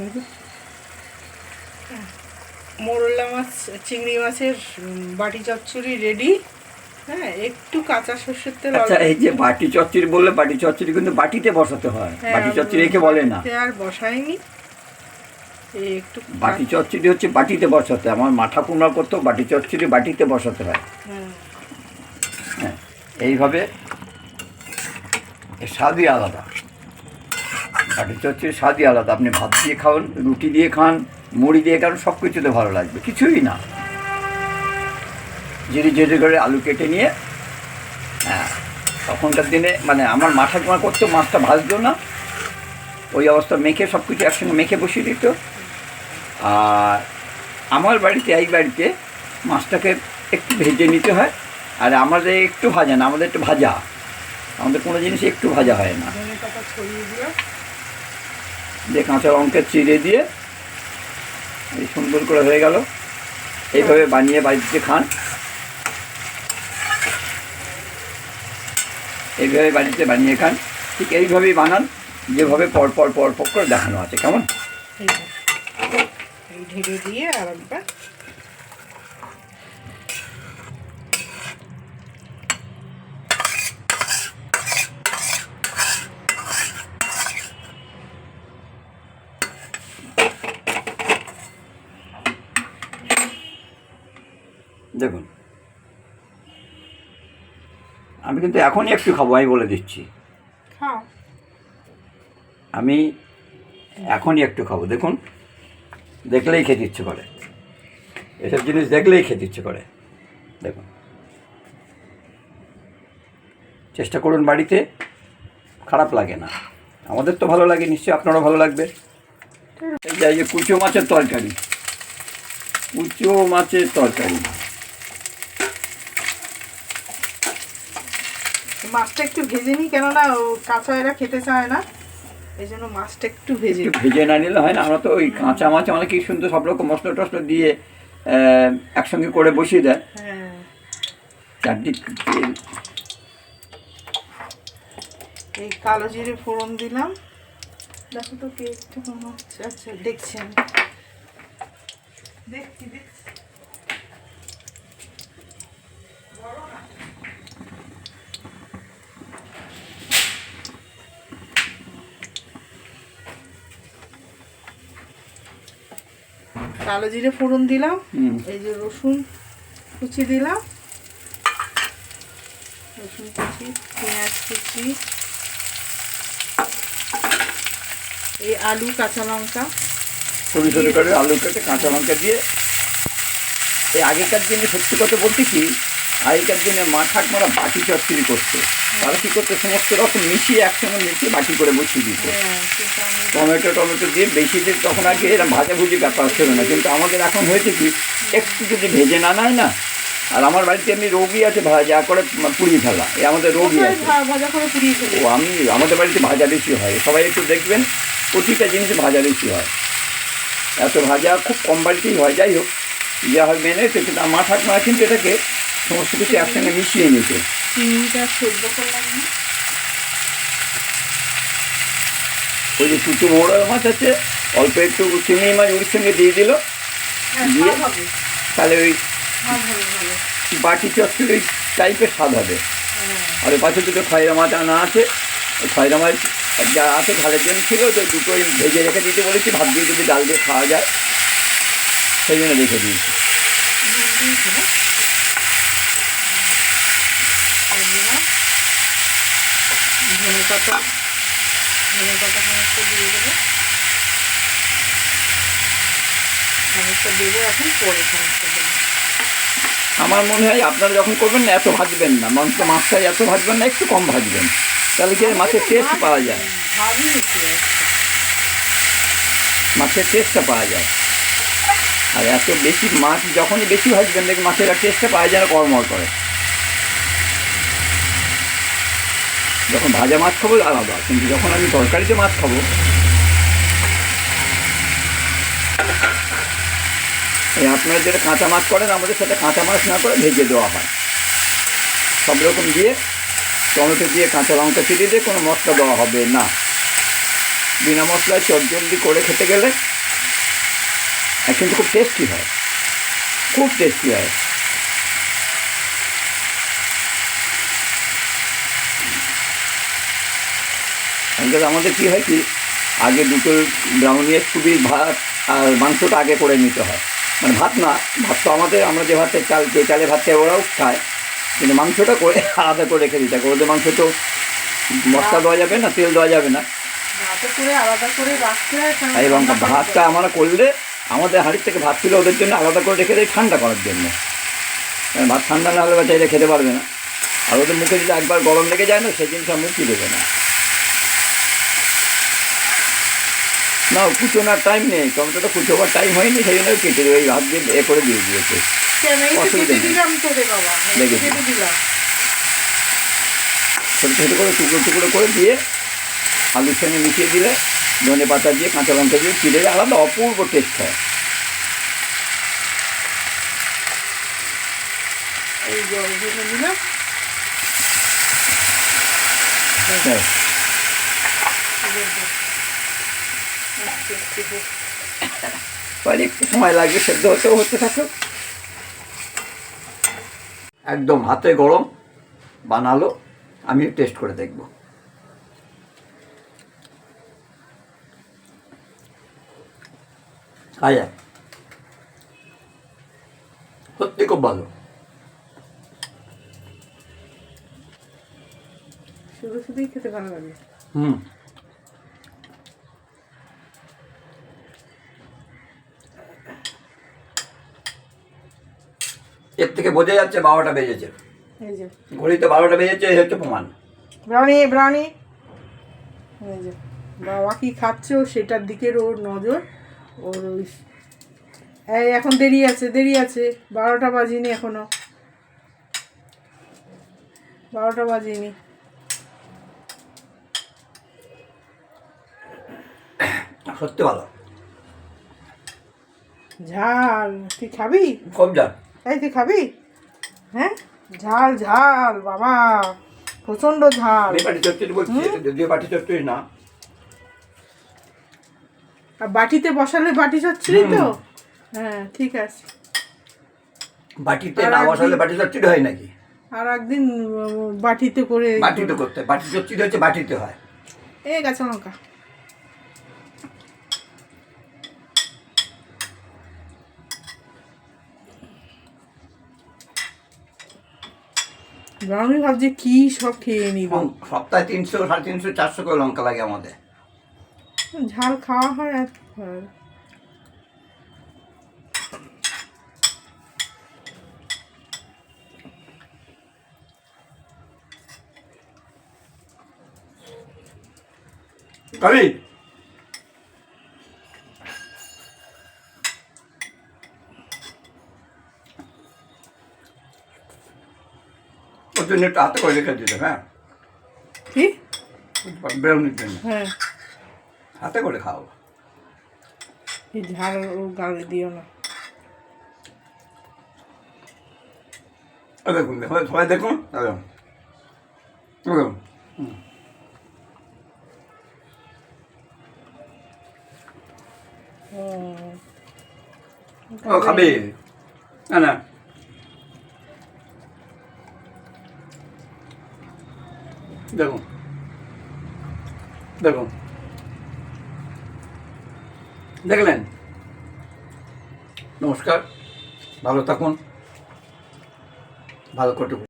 কিন্তু মোরলা মাছ চিংড়ি মাছের বাটি চচ্চড়ি রেডি হ্যাঁ একটু কাঁচা সর্ষের তেল আচ্ছা এই যে বাটি চচ্চড়ি বললে বাটি চচ্চড়ি কিন্তু বাটিতে বসাতে হয়। হ্যাঁ, বাটি চচ্চড়ি একে বলে না। আর বসায়নি। একটু বাটি চচ্চড়ি হচ্ছে বাটিতে বসাতে। হয়। আমার মাথা কুমড়া করতেও বাটি চচ্চড়ি বাটিতে বসাতে হয়। হ্যাঁ। হ্যাঁ এইভাবে স্বাদই আলাদা। বাটি হচ্ছে স্বাদই আলাদা। আপনি ভাত দিয়ে খান রুটি দিয়ে খান, মুড়ি দিয়ে খান সব কিছুতে ভালো লাগবে। কিছুই না। জিরি জিরি করে আলু কেটে নিয়ে হ্যাঁ তখনকার দিনে মানে আমার মাথা কুমড়া করতো, মাছটা ভাজতো না। ওই অবস্থা মেখে সব কিছু একসঙ্গে মেখে বসিয়ে দিত। আর আমার বাড়িতে, এই বাড়িতে মাছটাকে একটু ভেজে নিতে হয়। আর আমাদের একটু ভাজা না, আমাদের একটু ভাজা। আমাদের কোনো জিনিস একটু ভাজা হয় না ধনে পাতা ছড়িয়ে দিও দিয়ে কাঁচা লঙ্কা চিড়ে দিয়ে এই সুন্দর করে হয়ে গেল। এইভাবে বানিয়ে বাড়িতে খান। এইভাবে বাড়িতে বানিয়ে খান। ঠিক এইভাবেই বানান। যেভাবে পর পর পর পর করে দেখানো আছে। কেমন? ঢেলে দিয়ে দেখুন। আমি কিন্তু এখনই একটু খাব আমি বলে দিচ্ছি। আমি এখনই একটু খাব দেখুন। দেখলেই খেতে ইচ্ছে করে। এসব জিনিস দেখলেই খেতে ইচ্ছে করে। দেখুন। চেষ্টা করুন বাড়িতে খারাপ লাগে না। আমাদের তো ভালো লাগে নিশ্চয়ই আপনারও ভালো লাগবে। এই যে এই যে কুচো মাছের তরকারি। কুচো মাছের তরকারি। মাছটা একটু ভেজে নিই কেননা ও কাঁচা এরা খেতে চায় না। এই জন্য মাছটা একটু ভেজে ভেজে না নিলে হয় না আমরা তো ওই কাঁচা মাছ অনেক কি সুন্দর সব রকম মশলা টসলা দিয়ে একসঙ্গে করে বসিয়ে দেয়। হ্যাঁ। তেল এই কালো জিরে ফোড়ন দিলাম। দেখো তো কে একটু মনে হচ্ছে। আচ্ছা দেখছি আমি। দেখছি দেখছি। কালো জিরে ফোড়ন দিলাম এই যে রসুন কুচি দিলাম রসুন কুচি পেঁয়াজ কুচি এই আলু কাঁচা লঙ্কা। করে আলু কেটে কাঁচা লঙ্কা দিয়ে এই আগেকার দিনে সত্যি কথা বলতে কি আগেকার দিনে মা ঠাকমারা বাটি চচ্চড়ি করতো। তারা কী করতো সমস্ত রকম মিশিয়ে একসঙ্গে মিশিয়ে বাটি করে বসিয়ে দিত। হ্যাঁ, টমেটো টমেটো দিয়ে বেশি দিন তখন আগে এরকম ভাজাভুজি ব্যাপার ছিল না। কিন্তু আমাদের এখন হয়েছে কি একটু যদি ভেজে না নেয় না আর আমার বাড়িতে এমনি রোগী আছে ভাজা করে পুড়িয়ে ফেলা। এ আমাদের রোগী আছে। ও আমি আমাদের বাড়িতে ভাজা বেশি হয়। সবাই একটু দেখবেন প্রতিটা জিনিস ভাজা বেশি হয়। এত ভাজা খুব কম বাড়িতেই হয়। যাই হোক যা হয় মেনে কিন্তু আমার ঠাকুমা কিন্তু এটাকে সমস্ত কিছু একসঙ্গে মিশিয়ে নিতে। চিংড়িটা সেদ্ধ করলাম না ওই যে চুটু মোড়া মাছ আছে অল্প একটু চিংড়ি মাছ ওর সঙ্গে দিয়ে দিল। হ্যাঁ দিয়ে? তাহলে ওই বাটি চচ্চড়ি টাইপের স্বাদ হবে। হ্যাঁ। আর ওই পাশে দুটো খয়রা মাছ আনা আছে। ওই খয়রা মাছ যা আছে ঝালের জন্য ছিল তো দুটোই ভেজে রেখে দিতে বলেছি ভাত দিয়ে যদি ডাল দিয়ে খাওয়া যায়। সেই জন্য রেখে দিয়েছি নুন দিয়েছি না আর দিলাম ধনে পাতা। ধনে পাতা সমস্ত দিয়ে দেবো। দেবো এখন পরে দেবো। আমার মনে হয় আপনারা যখন করবেন না এত ভাজবেন না। মাংস মাছটাই এত ভাজবেন না একটু কম ভাজবেন। তাহলে কি মাছের টেস্ট পাওয়া যায়? মাছের টেস্টটা পাওয়া যায়। আর এত বেশি মাছ যখনই বেশি ভাজবেন দেখবেন মাছের টেস্টটা পাওয়া যায় না কর্মর করে। যখন ভাজা মাছ খাব, আলাদা। কিন্তু যখন আমি তরকারিতে মাছ খাব, এই আপনারা যেটা কাঁচা মাছ করেন, আমাদের সাথে কাঁচা মাছ না করে ভেজে দেওয়া হয়। সব রকম দিয়ে টমেটো দিয়ে কাঁচা লঙ্কা চিড়ে দিয়ে কোনো মশলা দেওয়া হবে না। বিনা মশলায় চটজলদি করে খেতে গেলে কিন্তু খুব টেস্টি হয়। খুব টেস্টি হয়। আমাদের আমাদের কী হয় কি আগে দুটো ব্রাউনিয়ে খুবই ভাত আর মাংসটা আগে করে নিতে হয়। মানে ভাত না ভাত তো আমাদের আমরা যে ভাতের চাল যে চালে ভাত খাই ওরাও খায়। কিন্তু মাংসটা করে আলাদা করে রেখে দিতে ওদের মাংস তো মশলা দেওয়া যাবে না তেল দেওয়া যাবে না। এবং ভাতটা আমরা করলে আমাদের হাঁড়ির থেকে ভাত তুলে ওদের জন্য আলাদা করে রেখে দেয় ঠান্ডা করার জন্য। ভাত ঠান্ডা না হলে বাচ্চারা খেতে পারবে না। আর ওদের মুখে যদি একবার গরম লেগে যায় না সেই জিনিসটা মুখই দেবে না। না কুচোনার টাইম নেই। টমেটোটা কুচোবার টাইম হয়নি সেই জন্য কেটে ওই হাত দিয়ে এ করে দিয়ে দিয়েছে। অসুবিধা নেই। ছোটো ছোটো করে টুকরো টুকরো করে দিয়ে আলুর সঙ্গে মিশিয়ে দিলে ধনে পাতা দিয়ে কাঁচা লঙ্কা দিয়ে চিড়ে আলাদা অপূর্ব টেস্ট হয়। হ্যাঁ। একটু সময় লাগবে সেদ্ধ হতেও হতে থাকুক। একদম হাতে গরম বানালো আমি টেস্ট করে দেখব। আয়া। সত্যি খুব ভালো। শুধু শুধুই খেতে ভালো লাগে। হুম। এর থেকে বোঝা যাচ্ছে বারোটা বেজেছে। ঘড়িতে বারোটা বেজেছে এই হচ্ছে প্রমাণ। Brownie brownie. বাবা কি খাচ্ছে ও সেটার দিকের ওর নজর ওর ওই এখন দেরি আছে দেরি আছে। বারোটা বাজিনি এখনও। বারোটা বাজিনি। সত্যি ভালো। ঝাল। তুই খাবি? খুব যান এই তুই খাবি? হ্যাঁ? ঝাল ঝাল বাবা। প্রচণ্ড ঝাল। না। আর বাটিতে বসালে বাটি চচ্চড়ি তো? হ্যাঁ ঠিক আছে। বাটিতে না বসালে বাটি চচ্চড়ি হয় নাকি? আর একদিন বাটিতে করে বাটিতে করতে। বাটি চচ্চড়ি হচ্ছে বাটিতে হয়। এ গাছে লঙ্কা। আমি ভাবছি কি সব খেয়ে নিব? এবং সপ্তাহে তিনশো সাড়ে তিনশো চারশো করে লঙ্কা লাগে আমাদের। ঝাল খাওয়া হয় আর কবি ওর জন্য একটু হাতে করে রেখে দিতে হ্যাঁ? কি? বেরোনির জন্য। হ্যাঁ। হাতে করে খাও। এই ঝাল ও গালে দিও না। দেখুন সবাই দেখুন। দেখুন। ও খাবে? না না। দেখুন। দেখুন। দেখলেন? নমস্কার। ভালো থাকুন। ভালো করে